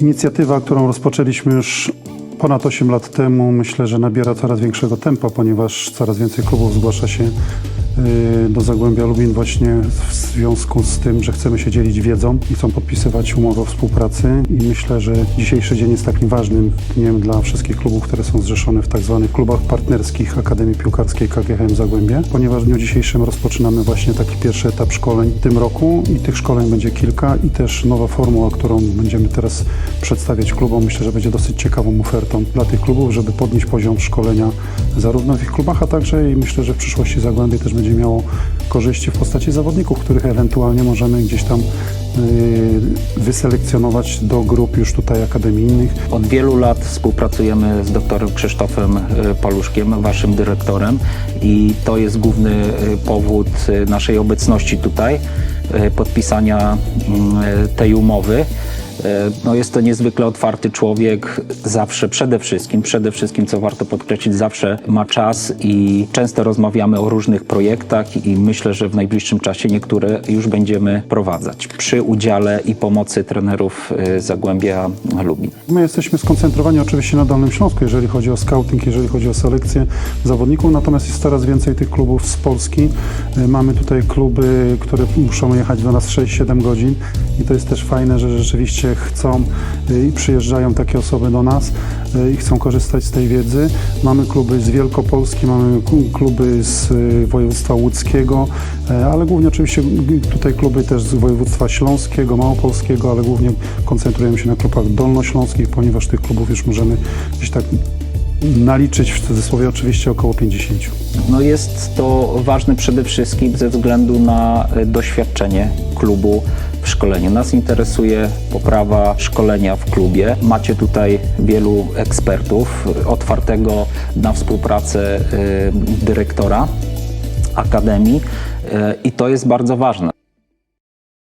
Inicjatywa, którą rozpoczęliśmy już ponad 8 lat temu, myślę, że nabiera coraz większego tempa, ponieważ coraz więcej klubów zgłasza się do Zagłębia Lubin właśnie w związku z tym, że chcemy się dzielić wiedzą i chcą podpisywać umowę o współpracy. I myślę, że dzisiejszy dzień jest takim ważnym dniem dla wszystkich klubów, które są zrzeszone w tak zwanych klubach partnerskich Akademii Piłkarskiej KGHM Zagłębie, ponieważ w dniu dzisiejszym rozpoczynamy właśnie taki pierwszy etap szkoleń w tym roku i tych szkoleń będzie kilka i też nowa formuła, którą będziemy teraz przedstawiać klubom, myślę, że będzie dosyć ciekawą ofertą dla tych klubów, żeby podnieść poziom szkolenia zarówno w ich klubach, a także i myślę, że w przyszłości Zagłębie też będzie miało korzyści w postaci zawodników, których ewentualnie możemy gdzieś tam yy, wyselekcjonować do grup już tutaj akademijnych. Od wielu lat współpracujemy z doktorem Krzysztofem y, Paluszkiem, waszym dyrektorem i to jest główny y, powód y, naszej obecności tutaj, y, podpisania y, tej umowy. Y, No jest to niezwykle otwarty człowiek, zawsze przede wszystkim, przede wszystkim co warto podkreślić, zawsze ma czas i często rozmawiamy o różnych projektach i myślę, że w najbliższym czasie niektóre już będziemy prowadzać przy udziale i pomocy trenerów y, Zagłębia Lubin. My jesteśmy skoncentrowani oczywiście na Dolnym Śląsku, jeżeli chodzi o scouting, jeżeli chodzi o selekcję zawodników, natomiast jest coraz więcej tych klubów z Polski. Y, Mamy tutaj kluby, które muszą jechać do nas 6-7 godzin i to jest też fajne, że rzeczywiście chcą y, i przyjeżdżają takie osoby do nas y, i chcą korzystać z tej wiedzy. Mamy kluby z Wielkopolski, mamy kluby z y, województwa łódzkiego, ale głównie oczywiście tutaj kluby też z województwa śląskiego, małopolskiego, ale głównie koncentrujemy się na klubach dolnośląskich, ponieważ tych klubów już możemy gdzieś tak naliczyć w cudzysłowie oczywiście około 50. No jest to ważne przede wszystkim ze względu na doświadczenie klubu w szkoleniu. Nas interesuje poprawa szkolenia w klubie. Macie tutaj wielu ekspertów, otwartego na współpracę e, dyrektora akademii e, i to jest bardzo ważne.